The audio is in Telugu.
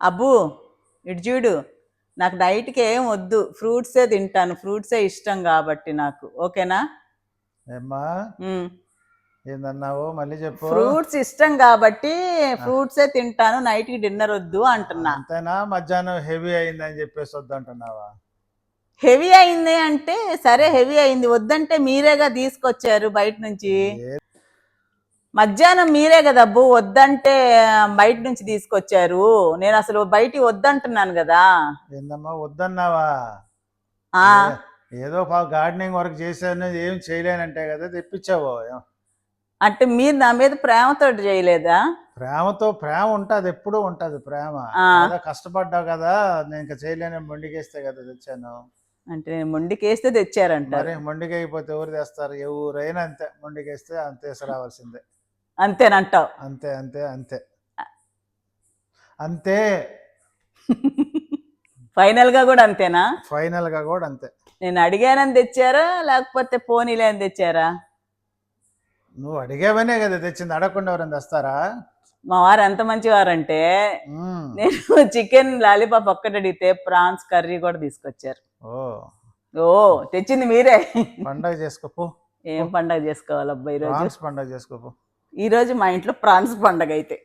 అబ్బు ఇటు చూడు. నాకు డైట్కి ఏం వద్దు. ఫ్రూట్సే తింటాను. ఫ్రూట్సే ఇష్టం కాబట్టి నాకు. ఓకేనా? ఏమ్మా? ఏందన్నావు? మళ్ళీ చెప్పు. ఫ్రూట్స్ ఇష్టం కాబట్టి ఫ్రూట్సే తింటాను. నైట్కి డిన్నర్ వద్దు అంటున్నా. అంతేనా? మధ్యాహ్నం హెవీ అయిందని చెప్పేసి వద్దంటున్నావా హెవీ అయింది అంటే సరే హెవీ అయింది. వద్దంటే మీరేగా తీసుకొచ్చారు బయట నుంచి? మధ్యాహ్నం మీరే కదా అబ్బు వద్దంటే బయట నుంచి తీసుకొచ్చారు. నేను అసలు బయటికి వద్దంటున్నాను కదా. ఏందమ్మా వద్దన్నావా? ఆ. ఏదో గార్డెనింగ్ వర్క్ చేశాను ఏం చేయలేనంటే కదా తెప్పించావు అంటే మీరు నా మీద ప్రేమతో చేయలేదా? ప్రేమతో ప్రేమ ఉంటది ఎప్పుడూ ఉంటది ప్రేమ. కష్టపడ్డావు కదా నేను ఇంకా చేయలేని మొండికేస్తే కదా తెచ్చాను. అంటే నేను మొండికేస్తే తెచ్చారంటారు. మరి మొండికి అయిపోతే ఎవరు తెస్తారు? ఎవరైనా అంతే మొండికేస్తే అంతే రావాల్సిందే అంతేనంటావు. అంతే అంతే అంతే. అంతే. ఫైనల్గా కూడా అంతేనా? ఫైనల్గా కూడా అంతే. నేను అడిగానని తెచ్చారా? లేకపోతే పోనీలే అని తెచ్చారా? నువ్వు అడిగేవనే కదా తెచ్చింది. అడగకుండా ఎవరైనా తెస్తారా? మా వారు ఎంత మంచివారంటే. నేను చికెన్ లాలీపాప్ ఒక్కటి అడిగితే ప్రాన్స్ కర్రీ కూడా తీసుకొచ్చారు. ఓ. ఓ తెచ్చింది మీరే. పండగ చేసుకోపో ఏం పండగ చేసుకోవాలి అబ్బా ఈరోజు? ప్రాన్స్ పండగ చేసుకోపో ఈరోజు మా ఇంట్లో ప్రాన్స్ పండగ అయితే